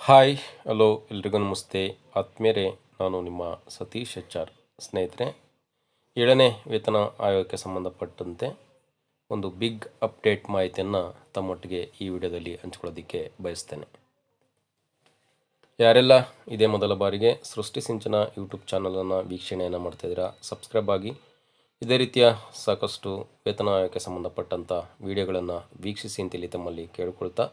Hi, hello, ಎಲ್ರಿಗೂ ನಮಸ್ತೆ. ಆತ್ಮೇರೆ ನಾನು ನಿಮ್ಮ ಸತೀಶ್ ಎಚ್ ಆರ್ ಸ್ನೇಹಿತರೆ. ಏಳನೇ ವೇತನ ಆಯೋಗಕ್ಕೆ ಸಂಬಂಧಪಟ್ಟಂತೆ ಒಂದು ಬಿಗ್ ಅಪ್ಡೇಟ್ ಮಾಹಿತಿಯನ್ನು ತಮ್ಮೊಟ್ಟಿಗೆ ಈ ವಿಡಿಯೋದಲ್ಲಿ ಹಂಚ್ಕೊಳ್ಳೋದಕ್ಕೆ ಬಯಸ್ತೇನೆ. ಯಾರೆಲ್ಲ ಇದೇ ಮೊದಲ ಬಾರಿಗೆ ಸೃಷ್ಟಿ ಸಿಂಚನ ಯೂಟ್ಯೂಬ್ ಚಾನಲನ್ನು ವೀಕ್ಷಣೆಯನ್ನು ಮಾಡ್ತಾಯಿದ್ದೀರಾ ಸಬ್ಸ್ಕ್ರೈಬ್ ಆಗಿ ಇದೇ ರೀತಿಯ ಸಾಕಷ್ಟು ವೇತನ ಆಯೋಗಕ್ಕೆ ಸಂಬಂಧಪಟ್ಟಂಥ ವಿಡಿಯೋಗಳನ್ನು ವೀಕ್ಷಿಸಿ ಅಂತೇಳಿ ತಮ್ಮಲ್ಲಿ ಕೇಳಿಕೊಳ್ತಾ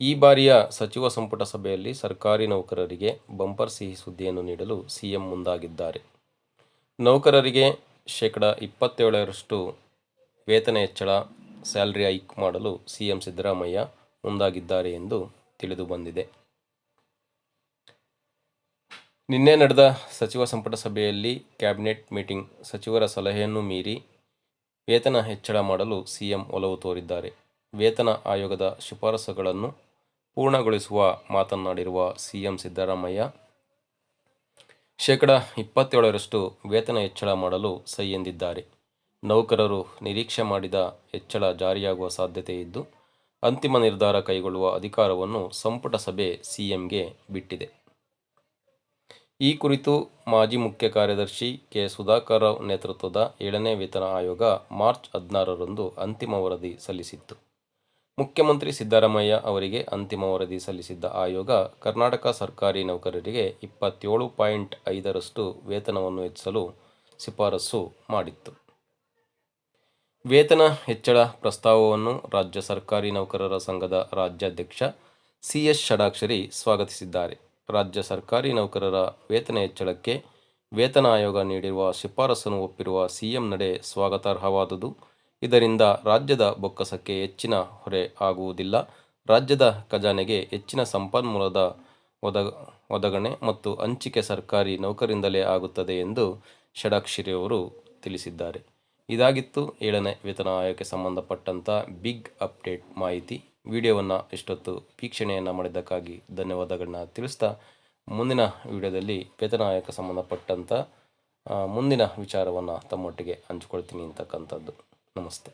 ಈ ಬಾರಿಯ ಸಚಿವ ಸಂಪುಟ ಸಭೆಯಲ್ಲಿ ಸರ್ಕಾರಿ ನೌಕರರಿಗೆ ಬಂಪರ್ ಸಿಹಿ ಸುದ್ದಿಯನ್ನು ನೀಡಲು ಸಿಎಂ ಮುಂದಾಗಿದ್ದಾರೆ. ನೌಕರರಿಗೆ ಶೇಕಡ ಇಪ್ಪತ್ತೇಳರಷ್ಟು ವೇತನ ಹೆಚ್ಚಳ, ಸ್ಯಾಲ್ರಿ ಹೈಕ್ ಮಾಡಲು ಸಿಎಂ ಸಿದ್ದರಾಮಯ್ಯ ಮುಂದಾಗಿದ್ದಾರೆ ಎಂದು ತಿಳಿದು ಬಂದಿದೆ. ನಿನ್ನೆ ನಡೆದ ಸಚಿವ ಸಂಪುಟ ಸಭೆಯಲ್ಲಿ ಕ್ಯಾಬಿನೆಟ್ ಮೀಟಿಂಗ್, ಸಚಿವರ ಸಲಹೆಯನ್ನು ಮೀರಿ ವೇತನ ಹೆಚ್ಚಳ ಮಾಡಲು ಸಿಎಂ ಒಲವು ತೋರಿದ್ದಾರೆ. ವೇತನ ಆಯೋಗದ ಶಿಫಾರಸುಗಳನ್ನು ಪೂರ್ಣಗೊಳಿಸುವ ಮಾತನಾಡಿರುವ ಸಿಎಂ ಸಿದ್ದರಾಮಯ್ಯ, ಶೇಕಡ ಇಪ್ಪತ್ತೇಳರಷ್ಟು ವೇತನ ಹೆಚ್ಚಳ ಮಾಡಲು ಸೈ ಎಂದಿದ್ದಾರೆ. ನೌಕರರು ನಿರೀಕ್ಷೆ ಮಾಡಿದ ಹೆಚ್ಚಳ ಜಾರಿಯಾಗುವ ಸಾಧ್ಯತೆ ಇದ್ದು, ಅಂತಿಮ ನಿರ್ಧಾರ ಕೈಗೊಳ್ಳುವ ಅಧಿಕಾರವನ್ನು ಸಂಪುಟ ಸಭೆ ಸಿಎಂಗೆ ಬಿಟ್ಟಿದೆ. ಈ ಕುರಿತು ಮಾಜಿ ಮುಖ್ಯ ಕಾರ್ಯದರ್ಶಿ ಕೆ. ಸುಧಾಕರ್ ರಾವ್ ನೇತೃತ್ವದ ಏಳನೇ ವೇತನ ಆಯೋಗ ಮಾರ್ಚ್ ಹದಿನಾರರಂದು ಅಂತಿಮ ವರದಿ ಸಲ್ಲಿಸಿತ್ತು. ಮುಖ್ಯಮಂತ್ರಿ ಸಿದ್ದರಾಮಯ್ಯ ಅವರಿಗೆ ಅಂತಿಮ ವರದಿ ಸಲ್ಲಿಸಿದ್ದ ಆಯೋಗ ಕರ್ನಾಟಕ ಸರ್ಕಾರಿ ನೌಕರರಿಗೆ ಇಪ್ಪತ್ತೇಳು ಪಾಯಿಂಟ್ ಐದರಷ್ಟು ವೇತನವನ್ನು ಹೆಚ್ಚಿಸಲು ಶಿಫಾರಸು ಮಾಡಿತ್ತು. ವೇತನ ಹೆಚ್ಚಳ ಪ್ರಸ್ತಾವವನ್ನು ರಾಜ್ಯ ಸರ್ಕಾರಿ ನೌಕರರ ಸಂಘದ ರಾಜ್ಯಾಧ್ಯಕ್ಷ ಸಿ ಎಸ್ ಷಡಾಕ್ಷರಿ ಸ್ವಾಗತಿಸಿದ್ದಾರೆ. ರಾಜ್ಯ ಸರ್ಕಾರಿ ನೌಕರರ ವೇತನ ಹೆಚ್ಚಳಕ್ಕೆ ವೇತನ ಆಯೋಗ ನೀಡಿರುವ ಶಿಫಾರಸನ್ನು ಒಪ್ಪಿರುವ ಸಿಎಂ ನಡೆ ಸ್ವಾಗತಾರ್ಹವಾದುದು. ಇದರಿಂದ ರಾಜ್ಯದ ಬೊಕ್ಕಸಕ್ಕೆ ಹೆಚ್ಚಿನ ಹೊರೆ ಆಗುವುದಿಲ್ಲ. ರಾಜ್ಯದ ಖಜಾನೆಗೆ ಹೆಚ್ಚಿನ ಸಂಪನ್ಮೂಲದ ಒದಗ, ಒದಗಣೆ ಮತ್ತು ಹಂಚಿಕೆ ಸರ್ಕಾರಿ ನೌಕರಿಂದಲೇ ಆಗುತ್ತದೆ ಎಂದು ಷಡಾಕ್ಷರಿಯವರು ತಿಳಿಸಿದ್ದಾರೆ. ಇದಾಗಿತ್ತು ಏಳನೇ ವೇತನ ಆಯೋಗಕ್ಕೆ ಸಂಬಂಧಪಟ್ಟಂಥ ಬಿಗ್ ಅಪ್ಡೇಟ್ ಮಾಹಿತಿ. ವಿಡಿಯೋವನ್ನು ಇಷ್ಟೊತ್ತು ವೀಕ್ಷಣೆಯನ್ನು ಮಾಡಿದ್ದಕ್ಕಾಗಿ ಧನ್ಯವಾದಗಳನ್ನ ತಿಳಿಸ್ತಾ ಮುಂದಿನ ವಿಡಿಯೋದಲ್ಲಿ ವೇತನ ಆಯೋಗಕ್ಕೆ ಸಂಬಂಧಪಟ್ಟಂಥ ಮುಂದಿನ ವಿಚಾರವನ್ನು ತಮ್ಮೊಟ್ಟಿಗೆ ಹಂಚಿಕೊಳ್ತೀನಿ ಅಂತಕ್ಕಂಥದ್ದು. ನಮಸ್ತೆ